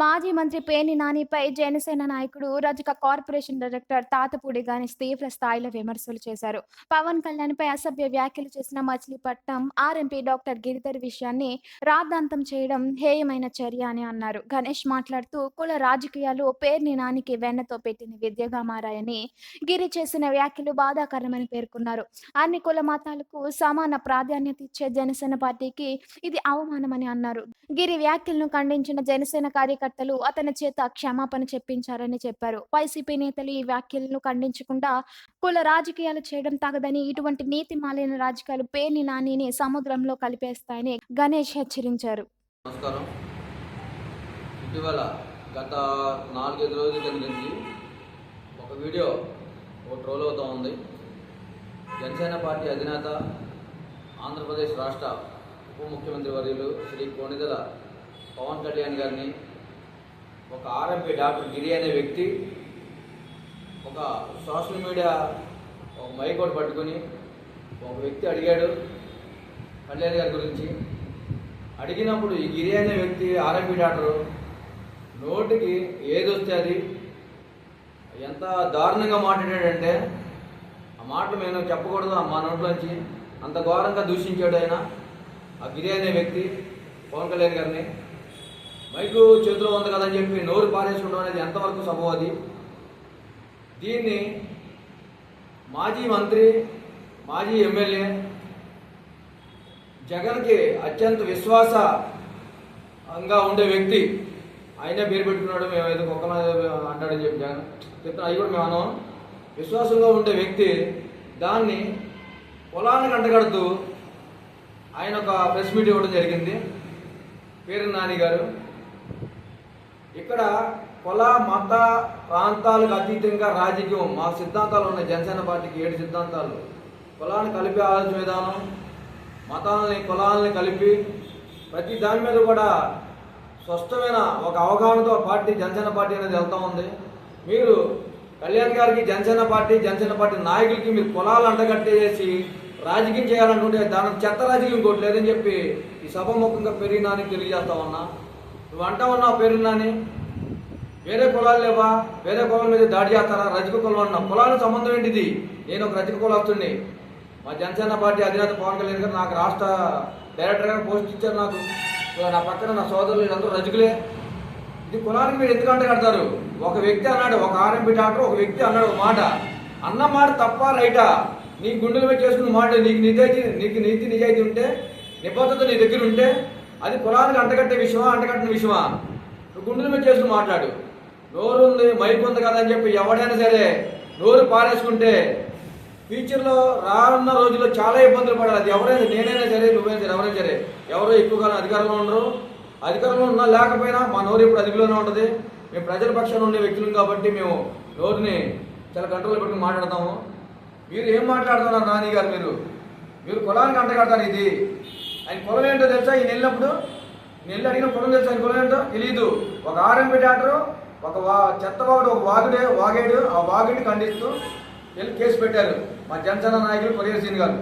మాజీ మంత్రి పేర్ని నానిపై జనసేన నాయకుడు రజక కార్పొరేషన్ డైరెక్టర్ తాతపూడి గణేష్ తీవ్ర స్థాయిలో విమర్శలు చేశారు. పవన్ కళ్యాణ్ పై అసభ్య వ్యాఖ్యలు చేసిన మచిలీపట్నం ఆర్ఎంపీ డాక్టర్ గిరిధర్ విషయాన్ని రాద్ధాంతం చేయడం హేయమైన చర్య అని అన్నారు. గణేష్ మాట్లాడుతూ కుల రాజకీయాలు పేర్ని నానికి వెన్నతో పెట్టిన విద్యగా మారాయని గిరి చేసిన వ్యాఖ్యలు బాధాకరమని పేర్కొన్నారు. అన్ని కుల మతాలకు సమాన ప్రాధాన్యత ఇచ్చే జనసేన పార్టీకి ఇది అవమానమని అన్నారు. గిరి వ్యాఖ్యలను ఖండించిన జనసేన కార్యకర్తలు అతని చేత క్షమాపణ చెప్పించారని చెప్పారు. వైసీపీ నేతలు ఈ వ్యాఖ్యలను ఖండించకుండా కుల రాజకీయాలు చేయడం తగదని ఇటువంటి నీతి మాలిన రాజకీయాలు పేర్ని నానిని సముద్రంలో కలిపేస్తాయని గణేష్ హెచ్చరించారు. నమస్కారం. ఇటీవల గత నాలుగైదు రోజుల కింద నుంచి ఒక వీడియో ఒక ట్రోల్ అవుతూ ఉంది. జనసేన పార్టీ అధినేత ఆంధ్రప్రదేశ్ రాష్ట్ర ఉప ముఖ్యమంత్రి వర్యులు శ్రీ కోణిదల పవన్ కళ్యాణ్ గారిని ఒక ఆర్ఎంపీ డాక్టర్ గిరి అనే వ్యక్తి ఒక సోషల్ మీడియా ఒక మైకోట్ పట్టుకుని ఒక వ్యక్తి అడిగాడు కళ్యాణ్ గారి గురించి. అడిగినప్పుడు ఈ గిరి అనే వ్యక్తి ఆర్ఎంపీ డాక్టర్ నోటికి ఏది వస్తే అది ఎంత దారుణంగా మాట్లాడాడంటే ఆ మాటలు మేము చెప్పకూడదు మా నోట్లోంచి అంత ఘోరంగా దూషించాడు ఆయన. ఆ గిరి అనే వ్యక్తి పవన్ కళ్యాణ్ గారిని మైకు చేతిలో ఉంది కదని చెప్పి నోరు పారేసుకోవడం అనేది ఎంతవరకు సబో అది? దీన్ని మాజీ మంత్రి మాజీ ఎమ్మెల్యే జగన్కి అత్యంత విశ్వాసంగా ఉండే వ్యక్తి. ఆయనే పేరు పెట్టుకున్నాడు మేము ఏదో కుక్కన అంటాడని చెప్పి జగన్ చెప్తున్నా. అది కూడా మేము విశ్వాసంగా ఉండే వ్యక్తి దాన్ని పొలానికి అంటగడుతూ ఆయన ఒక ప్రెస్ మీట్ ఇవ్వడం జరిగింది. పేరు నాని గారు. ఇక్కడ కుల మత ప్రాంతాలకు అతీతంగా రాజకీయం. మా సిద్ధాంతాలు ఉన్నాయి. జనసేన పార్టీకి ఏడు సిద్ధాంతాలు. కులాన్ని కలిపి ఆలోచన విధానం మతాలని కులాలని కలిపి ప్రతి దాని మీద కూడా స్పష్టమైన ఒక అవగాహనతో పార్టీ జనసేన పార్టీ అనేది వెళ్తూ ఉంది. మీరు కళ్యాణ్ గారికి జనసేన పార్టీ జనసేన పార్టీ నాయకులకి మీరు కులాలు అండగట్టేసి రాజకీయం చేయాలనుకుంటే దానికి చెత్త రాజకీయం ఇంకోటి చెప్పి ఈ సభముఖంగా పెరిగినానికి తెలియజేస్తా ఉన్నా. నువ్వు అంటావు నా పేరున్నాని వేరే కులాలు లేవా? వేరే కులాల మీద దాడి చేస్తారా? రజక కులం అన్నా కులాలకు సంబంధం ఏంటిది? నేను ఒక రజక కులస్తుడిని మా జనసేన పార్టీ అధినేత పవన్ కళ్యాణ్ గారు నాకు రాష్ట్ర డైరెక్టర్గా పోస్ట్ ఇచ్చారు నాకు. నా పక్కన నా సోదరులు వీళ్ళందరూ రజకులే. ఇది కులానికి మీరు ఎందుకు అంట కడతారు? ఒక వ్యక్తి అన్నాడు ఒక ఆర్ఎంపీ డాక్టర్ ఒక వ్యక్తి అన్నాడు ఒక మాట. అన్న మాట తప్ప రైటా? నీ గుండెల మీద చేసుకున్న మాట నీకు నిజాయితీ నీకు నీతి నిజాయితీ ఉంటే నిబద్ధత నీ దగ్గర ఉంటే అది కులానికి అంటగట్టే విషయమా అంటగట్టిన విషయమా? గుండెల మీద చేసుకుని మాట్లాడు. నోరు ఉంది మైక్ ఉంది కదా అని చెప్పి ఎవడైనా సరే నోరు పారేసుకుంటే ఫ్యూచర్లో రానున్న రోజుల్లో చాలా ఇబ్బందులు పడాలి. అది ఎవరైనా నేనైనా సరే నువ్వైనా సరే ఎవరైనా సరే ఎవరో ఎక్కువగా అధికారంలో ఉండరు. అధికారంలో ఉన్నా లేకపోయినా మా నోరు ఇప్పుడు అదుపులోనే ఉంటుంది. మేము ప్రజల పక్షాన ఉండే వ్యక్తులు కాబట్టి మేము నోరుని చాలా కంట్రోల్ పెట్టుకుని మాట్లాడతాము. మీరు ఏం మాట్లాడుతున్నారు నాని గారు మీరు? మీరు కులానికి అంటగడతారు ఇది. ఆయన కులం ఏంటో తెలుసా? ఈయన వెళ్ళినప్పుడు నేను అడిగిన కులం తెలుసా? ఆయన కులం ఏంటో? తెలియదు ఒక ఆర్ఎంపీ డాక్టరు ఒక వా చెత్తవాడు ఒక వాగుడే వాగాడు ఆ వాగుడిని ఖండిస్తూ వెళ్ళి కేసు పెట్టారు మా జనసేన నాయకులు కొరియర్ సీన్ గారు.